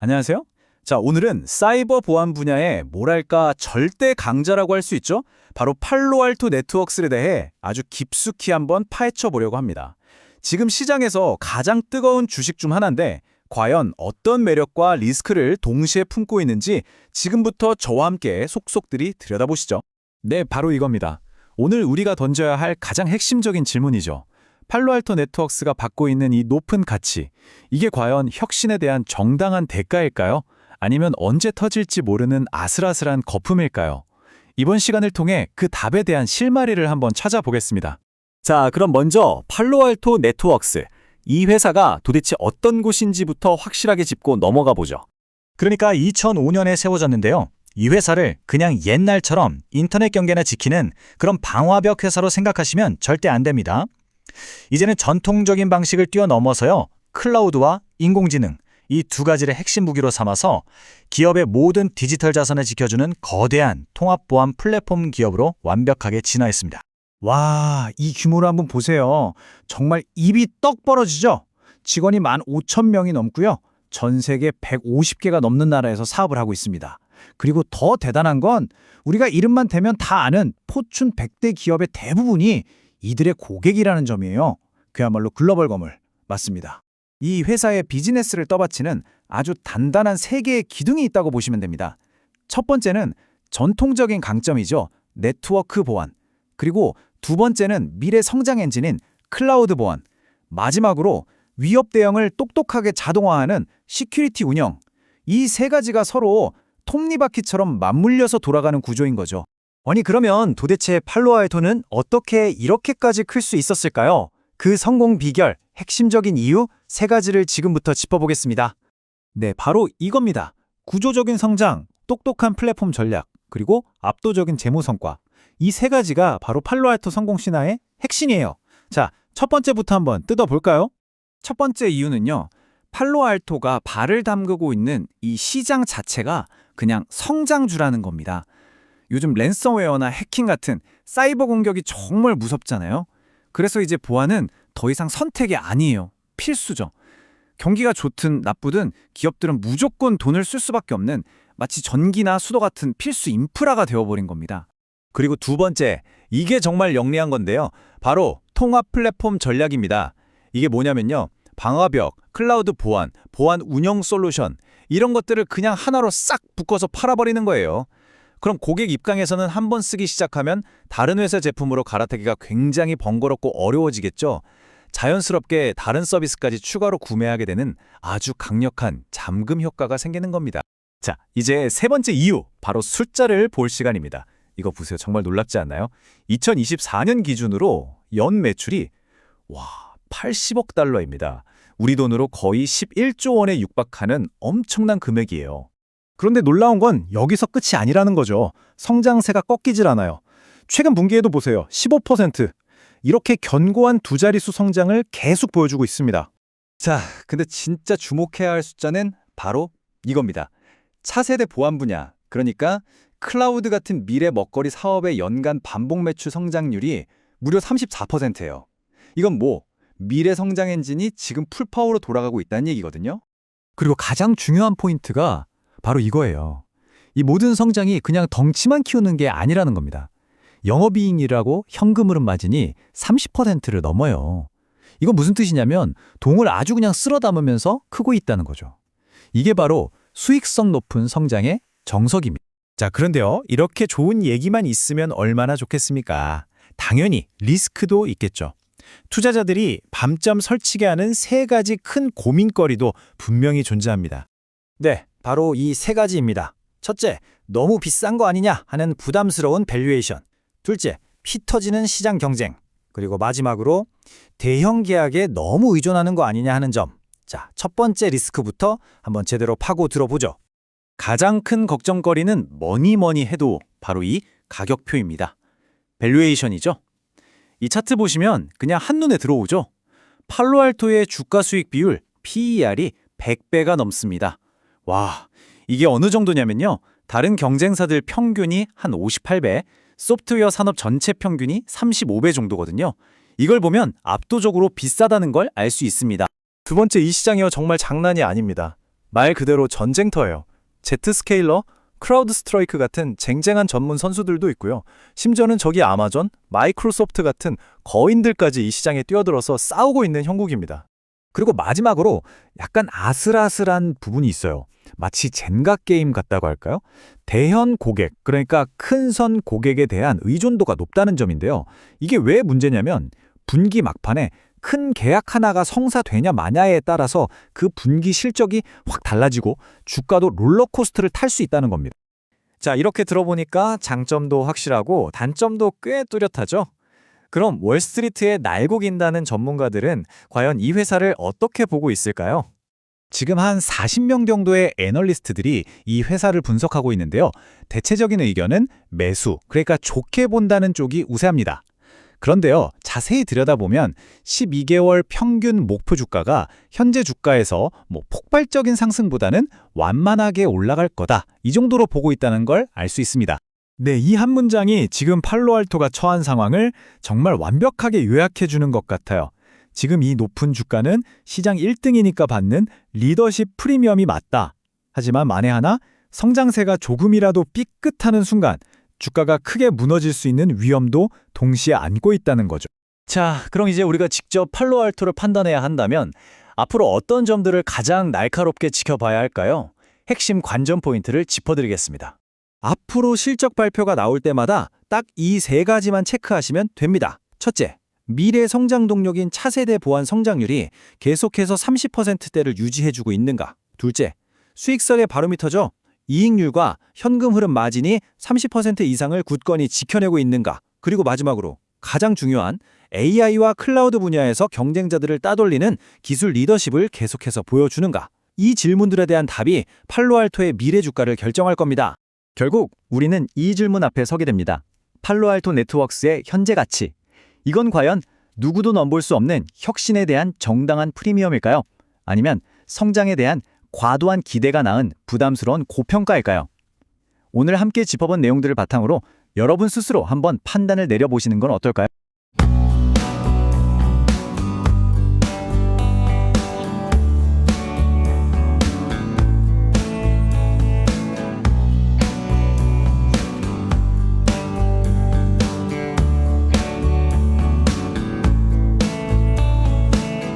안녕하세요. 자, 오늘은 사이버 보안 분야의 뭐랄까 절대 강자라고 할 수 있죠? 바로 팔로알토 네트워크스에 대해 아주 깊숙이 한번 파헤쳐 보려고 합니다. 지금 시장에서 가장 뜨거운 주식 중 하나인데 과연 어떤 매력과 리스크를 동시에 품고 있는지 지금부터 저와 함께 속속들이 들여다보시죠. 네, 바로 이겁니다. 오늘 우리가 던져야 할 가장 핵심적인 질문이죠. 팔로알토 네트워크스가 받고 있는 이 높은 가치, 이게 과연 혁신에 대한 정당한 대가일까요? 아니면 언제 터질지 모르는 아슬아슬한 거품일까요? 이번 시간을 통해 그 답에 대한 실마리를 한번 찾아보겠습니다. 자, 그럼 먼저 팔로알토 네트워크스. 이 회사가 도대체 어떤 곳인지부터 확실하게 짚고 넘어가 보죠. 그러니까 2005년에 세워졌는데요. 이 회사를 그냥 옛날처럼 인터넷 경계나 지키는 그런 방화벽 회사로 생각하시면 절대 안 됩니다. 이제는 전통적인 방식을 뛰어넘어서요. 클라우드와 인공지능 이 두 가지를 핵심 무기로 삼아서 기업의 모든 디지털 자산을 지켜주는 거대한 통합 보안 플랫폼 기업으로 완벽하게 진화했습니다. 와, 이 규모를 한번 보세요. 정말 입이 떡 벌어지죠? 직원이 15,000명이 넘고요. 전 세계 150개가 넘는 나라에서 사업을 하고 있습니다. 그리고 더 대단한 건 우리가 이름만 대면 다 아는 포춘 100대 기업의 대부분이 이들의 고객이라는 점이에요. 그야말로 글로벌 거물. 맞습니다. 이 회사의 비즈니스를 떠받치는 아주 단단한 세 개의 기둥이 있다고 보시면 됩니다. 첫 번째는 전통적인 강점이죠. 네트워크 보안. 그리고 두 번째는 미래 성장 엔진인 클라우드 보안. 마지막으로 위협 대응을 똑똑하게 자동화하는 시큐리티 운영. 이 세 가지가 서로 톱니바퀴처럼 맞물려서 돌아가는 구조인 거죠. 아니 그러면 도대체 팔로알토는 어떻게 이렇게까지 클 수 있었을까요? 그 성공 비결, 핵심적인 이유 세 가지를 지금부터 짚어보겠습니다. 네, 바로 이겁니다. 구조적인 성장, 똑똑한 플랫폼 전략, 그리고 압도적인 재무 성과. 이 세 가지가 바로 팔로알토 성공 신화의 핵심이에요. 자, 첫 번째부터 한번 뜯어볼까요? 첫 번째 이유는요. 팔로알토가 발을 담그고 있는 이 시장 자체가 그냥 성장주라는 겁니다. 요즘 랜섬웨어나 해킹 같은 사이버 공격이 정말 무섭잖아요. 그래서 이제 보안은 더 이상 선택이 아니에요. 필수죠. 경기가 좋든 나쁘든 기업들은 무조건 돈을 쓸 수밖에 없는 마치 전기나 수도 같은 필수 인프라가 되어버린 겁니다. 그리고 두 번째, 이게 정말 영리한 건데요. 바로 통합 플랫폼 전략입니다. 이게 뭐냐면요. 방화벽, 클라우드 보안, 보안 운영 솔루션 이런 것들을 그냥 하나로 싹 묶어서 팔아버리는 거예요. 그럼 고객 입장에서는 한 번 쓰기 시작하면 다른 회사 제품으로 갈아타기가 굉장히 번거롭고 어려워지겠죠. 자연스럽게 다른 서비스까지 추가로 구매하게 되는 아주 강력한 잠금 효과가 생기는 겁니다. 자, 이제 세 번째 이유, 바로 숫자를 볼 시간입니다. 이거 보세요. 정말 놀랍지 않나요? 2024년 기준으로 연 매출이 와, 80억 달러입니다. 우리 돈으로 거의 11조 원에 육박하는 엄청난 금액이에요. 그런데 놀라운 건 여기서 끝이 아니라는 거죠. 성장세가 꺾이질 않아요. 최근 분기에도 보세요. 15%. 이렇게 견고한 두 자릿수 성장을 계속 보여주고 있습니다. 자, 근데 진짜 주목해야 할 숫자는 바로 이겁니다. 차세대 보안 분야, 그러니까 클라우드 같은 미래 먹거리 사업의 연간 반복 매출 성장률이 무려 34%예요. 이건 뭐 미래 성장 엔진이 지금 풀파워로 돌아가고 있다는 얘기거든요. 그리고 가장 중요한 포인트가 바로 이거예요. 이 모든 성장이 그냥 덩치만 키우는 게 아니라는 겁니다. 영업이익이라고 현금 흐름 마진이 30%를 넘어요. 이건 무슨 뜻이냐면 동을 아주 그냥 쓸어 담으면서 크고 있다는 거죠. 이게 바로 수익성 높은 성장의 정석입니다. 자, 그런데요. 이렇게 좋은 얘기만 있으면 얼마나 좋겠습니까? 당연히 리스크도 있겠죠. 투자자들이 밤잠 설치게 하는 세 가지 큰 고민거리도 분명히 존재합니다. 네, 바로 이 세 가지입니다. 첫째, 너무 비싼 거 아니냐 하는 부담스러운 밸류에이션. 둘째, 피 터지는 시장 경쟁. 그리고 마지막으로 대형 계약에 너무 의존하는 거 아니냐 하는 점. 자, 첫 번째 리스크부터 한번 제대로 파고 들어보죠. 가장 큰 걱정거리는 뭐니 뭐니 해도 바로 이 가격표입니다. 밸류에이션이죠. 이 차트 보시면 그냥 한눈에 들어오죠. 팔로알토의 주가 수익 비율 PER이 100배가 넘습니다. 와, 이게 어느 정도냐면요. 다른 경쟁사들 평균이 한 58배, 소프트웨어 산업 전체 평균이 35배 정도거든요. 이걸 보면 압도적으로 비싸다는 걸 알 수 있습니다. 두 번째 이 시장이요 정말 장난이 아닙니다. 말 그대로 전쟁터예요. 제트 스케일러, 크라우드 스트라이크 같은 쟁쟁한 전문 선수들도 있고요. 심지어는 저기 아마존, 마이크로소프트 같은 거인들까지 이 시장에 뛰어들어서 싸우고 있는 형국입니다. 그리고 마지막으로 약간 아슬아슬한 부분이 있어요. 마치 젠가 게임 같다고 할까요? 대현 고객, 그러니까 큰 선 고객에 대한 의존도가 높다는 점인데요. 이게 왜 문제냐면 분기 막판에 큰 계약 하나가 성사되냐 마냐에 따라서 그 분기 실적이 확 달라지고 주가도 롤러코스터를 탈 수 있다는 겁니다. 자, 이렇게 들어보니까 장점도 확실하고 단점도 꽤 뚜렷하죠? 그럼 월스트리트에 날고 긴다는 전문가들은 과연 이 회사를 어떻게 보고 있을까요? 지금 한 40명 정도의 애널리스트들이 이 회사를 분석하고 있는데요. 대체적인 의견은 매수, 그러니까 좋게 본다는 쪽이 우세합니다. 그런데요, 자세히 들여다보면 12개월 평균 목표 주가가 현재 주가에서 뭐 폭발적인 상승보다는 완만하게 올라갈 거다. 이 정도로 보고 있다는 걸 알 수 있습니다. 네, 이 한 문장이 지금 팔로알토가 처한 상황을 정말 완벽하게 요약해 주는 것 같아요. 지금 이 높은 주가는 시장 1등이니까 받는 리더십 프리미엄이 맞다. 하지만 만에 하나 성장세가 조금이라도 삐끗하는 순간 주가가 크게 무너질 수 있는 위험도 동시에 안고 있다는 거죠. 자, 그럼 이제 우리가 직접 팔로알토를 판단해야 한다면 앞으로 어떤 점들을 가장 날카롭게 지켜봐야 할까요? 핵심 관전 포인트를 짚어드리겠습니다. 앞으로 실적 발표가 나올 때마다 딱 이 세 가지만 체크하시면 됩니다. 첫째, 미래 성장 동력인 차세대 보안 성장률이 계속해서 30%대를 유지해주고 있는가. 둘째, 수익성의 바로미터죠. 이익률과 현금 흐름 마진이 30% 이상을 굳건히 지켜내고 있는가. 그리고 마지막으로 가장 중요한 AI와 클라우드 분야에서 경쟁자들을 따돌리는 기술 리더십을 계속해서 보여주는가. 이 질문들에 대한 답이 팔로알토의 미래 주가를 결정할 겁니다. 결국 우리는 이 질문 앞에 서게 됩니다. 팔로알토 네트워크스의 현재 가치. 이건 과연 누구도 넘볼 수 없는 혁신에 대한 정당한 프리미엄일까요? 아니면 성장에 대한 과도한 기대가 낳은 부담스러운 고평가일까요? 오늘 함께 짚어본 내용들을 바탕으로 여러분 스스로 한번 판단을 내려보시는 건 어떨까요?